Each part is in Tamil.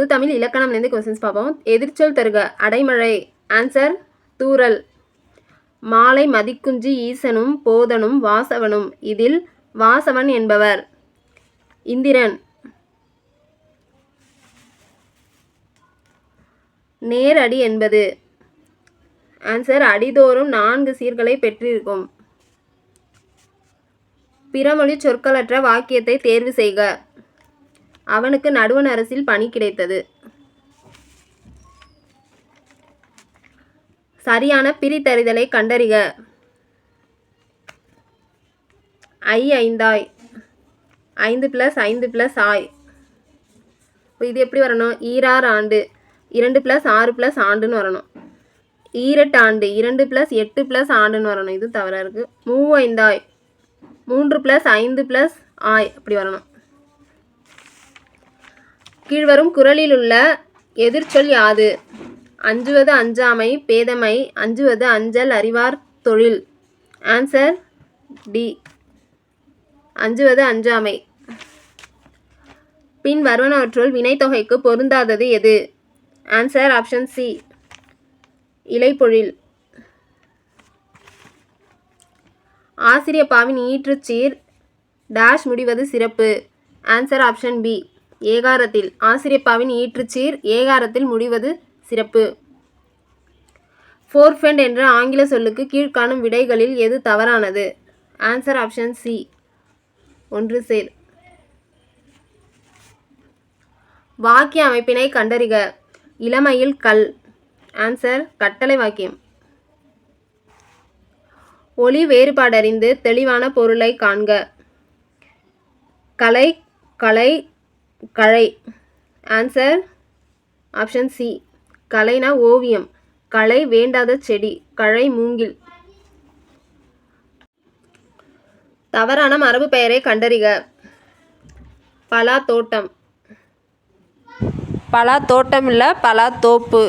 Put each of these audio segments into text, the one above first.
பொது தமிழ் இலக்கணம்லேருந்து கொஸ்டின்ஸ் பார்ப்போம். எதிர்ச்சொல் தருக அடைமழை ஆன்சர் தூரல் மாலை மதிக்குஞ்சி ஈசனும் போதனும் வாசவனும். இதில் வாசவன் என்பவர். இந்திரன். நேரடி என்பது. ஆன்சர் அடிதோறும் நான்கு சீர்களை பெற்றிருக்கும். பிறமொழி சொற்களற்ற வாக்கியத்தை தேர்வு செய்க. அவனுக்கு நடுவண் அரசில் பணி கிடைத்தது. சரியான பிரித்தறிதலை கண்டறிக. ஐ ஐந்தாய். ஐந்து ப்ளஸ் ஐந்து ப்ளஸ் ஆய். இது எப்படி வரணும்? ஈராறு ஆண்டு. இரண்டு ப்ளஸ் ஆறு ப்ளஸ் ஆண்டுன்னு வரணும். ஈரெட்டு ஆண்டு. இரண்டு ப்ளஸ் எட்டு ப்ளஸ் ஆண்டுன்னு வரணும். இது தவறாக இருக்குது மூவைந்தாய் மூன்று ப்ளஸ் ஐந்து ப்ளஸ் ஆய். அப்படி வரணும். கீழ்வரும் குரலில் உள்ள எதிர்ச்சொல் யாது? அஞ்சுவது அஞ்சாமை பேதமை அஞ்சுவது அஞ்சல் அறிவார் தொழில். Answer D. அஞ்சுவது அஞ்சாமை. பின் வருவனவற்றுள் வினைத்தொகைக்கு பொருந்தாதது எது? Answer option C. இலைப்பொழில். ஆசிரியப்பாவின் ஈற்றுச்சீர். டேஷ் முடிவது சிறப்பு. Answer option B. ஏகாரத்தில். ஆசிரியப்பாவின் ஈற்றுச்சீர் ஏகாரத்தில் முடிவது சிறப்பு. ஃபோர்ஃபெண்ட் என்ற ஆங்கில சொல்லுக்கு கீழ்காணும் விடைகளில் எது தவறானது? Answer option C. ஒன்று சேர். வாக்கிய அமைப்பினை கண்டறிக. இளமையில் கல். ஆன்சர் கட்டளை வாக்கியம். ஒளி வேறுபாடறிந்து தெளிவான பொருளை காண்க. கலை கலை கலை. ஆன்சர் ஆப்ஷன் சி கலைனா ஓவியம். களை வேண்டாத செடி. கழை மூங்கில். தவறான மரபு பெயரை கண்டறிக. பலா தோட்டம் பலா தோட்டம் இல்லை பலா தோப்பு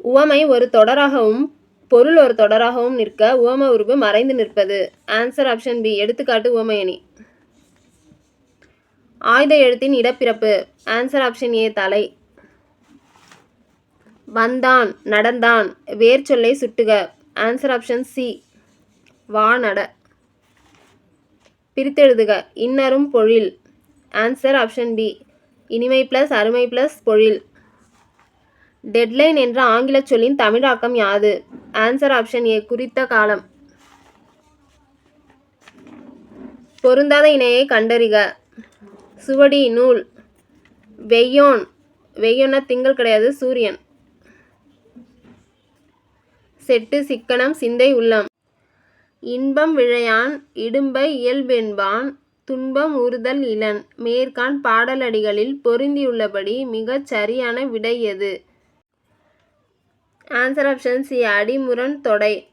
உவமை ஒரு தொடராகவும் பொருள் ஒரு தொடராகவும் நிற்க உவம உருவு மறைந்து நிற்பது. ஆன்சர் ஆப்ஷன் பி எடுத்துக்காட்டு உவமையணி ஆயுத எழுத்தின் இடப்பிறப்பு. ஆன்சர் ஆப்ஷன் ஏ தலை. வந்தான் நடந்தான் வேர் சொல்லை சுட்டுக. ஆன்சர் ஆப்ஷன் சி வா நட. பிரித்தெழுதுக இன்னரும் பொழில். ஆன்சர் ஆப்ஷன் பி இனிமை ப்ளஸ் அருமை ப்ளஸ் பொழில். டெட்லைன் என்ற ஆங்கில சொல்லின் தமிழாக்கம் யாது? ஆன்சர் ஆப்ஷன் ஏ குறித்த காலம். பொருந்தாத இணையை கண்டறிக. சுவடி நூல். வெய்யோன். வெய்யோன்னா திங்கள் கிடையாது சூரியன். செட்டு சிக்கனம் சிந்தை உள்ளம். இன்பம் விழையான் இடும்பை இயல்பென்பான் துன்பம் உறுதல் இளன். மேற்கான் பாடலடிகளில் பொருந்தியுள்ளபடி மிகச் சரியான விடை எது? ஆன்சர் ஆப்ஷன் சி அடிமுரண் தொடை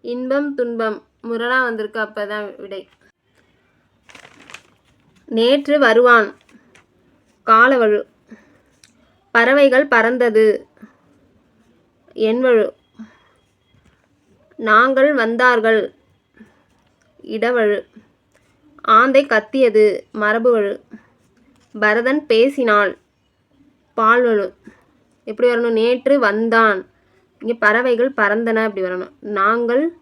இன்பம் துன்பம். முரணாக வந்திருக்கு அப்பதான் விடை. நேற்று வருவான். காலவழு பறவைகள் பறந்தது. என்வழு நாங்கள் வந்தார்கள். இடவழு. ஆந்தை கத்தியது. மரபுவழு பரதன் பேசினாள். பால்வழு எப்படி வரணும்? நேற்று வந்தான். இங்கே பறவைகள் பறந்தன. அப்படி வரணும். நாங்கள்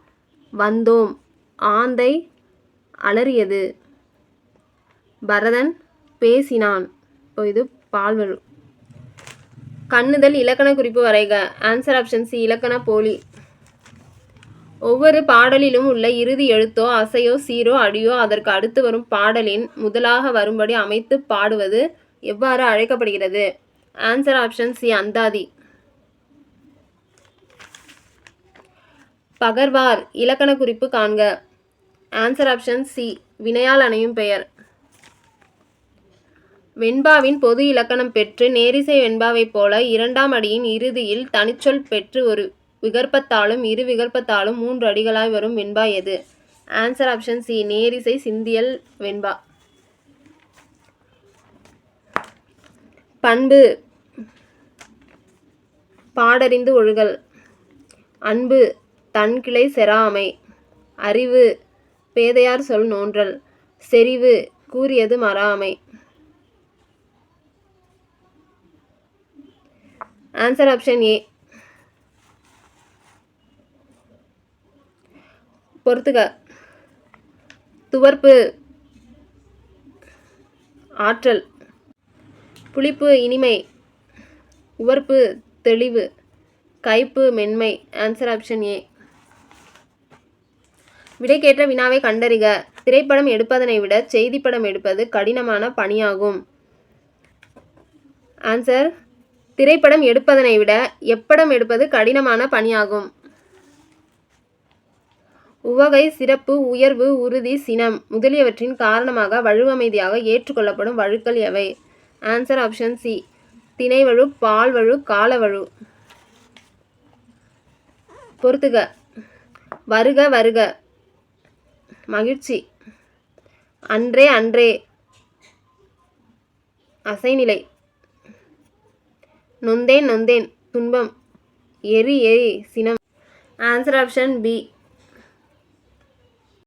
வந்தோம். ஆந்தை அலறியது. பரதன் பேசினான். இப்போ இது பால்வழு கண்ணுதல் இலக்கண குறிப்பு வரைக. ஆன்சர் ஆப்ஷன் சி இலக்கண போலி. ஒவ்வொரு பாடலிலும் உள்ள இறுதி எழுத்தோ அசையோ சீரோ அடியோ அதற்கு அடுத்து வரும் பாடலின் முதலாக வரும்படி அமைத்து பாடுவது எவ்வாறு அழைக்கப்படுகிறது? ஆன்சர் ஆப்ஷன் சி அந்தாதி. பகர்வார் இலக்கண குறிப்பு காண்க. ஆன்சர் ஆப்ஷன் சி வினையால் அணையும் பெயர். வெண்பாவின் பொது இலக்கணம் பெற்று நேரிசை வெண்பாவைப் போல இரண்டாம் அடியின் இறுதியில் தனிச்சொல் பெற்று ஒரு விகற்பத்தாலும் இரு விகற்பத்தாலும் மூன்று அடிகளாய் வரும் வெண்பா எது? ஆன்சர் ஆப்ஷன் சி நேரிசை சிந்தியல் வெண்பா. பண்பு. பாடறிந்து ஒழுகல். அன்பு. தன்கிளை செராமை அறிவு. பேதையார் சொல் நோன்றல். செறிவு. கூறியது மறாமை. ஆன்சர் ஆப்ஷன் ஏ பொறுத்துக துவர்ப்பு. ஆற்றல். புளிப்பு இனிமை. உவர்ப்பு தெளிவு. கைப்பு மென்மை. ஆன்சர் ஆப்ஷன் ஏ விடைக்கேற்ற வினாவை கண்டறிக. திரைப்படம் எடுப்பதனை விட செய்திப்படம் எடுப்பது கடினமான பணியாகும். ஆன்சர் திரைப்படம் எடுப்பதனை விட எப்படம் எடுப்பது கடினமான பணியாகும். உவகை சிறப்பு உயர்வு உறுதி சினம் முதலியவற்றின் காரணமாக வழுவமைதியாக ஏற்றுக்கொள்ளப்படும் வழுக்கள் எவை? ஆன்சர் ஆப்ஷன் சி திணைவழு பால்வழு காலவழு. பொறுத்துக. வருக வருக. மகிழ்ச்சி. அன்றே அன்றே. அசைநிலை. நொந்தேன் நொந்தேன் துன்பம். எரி எரி சினம். Answer option B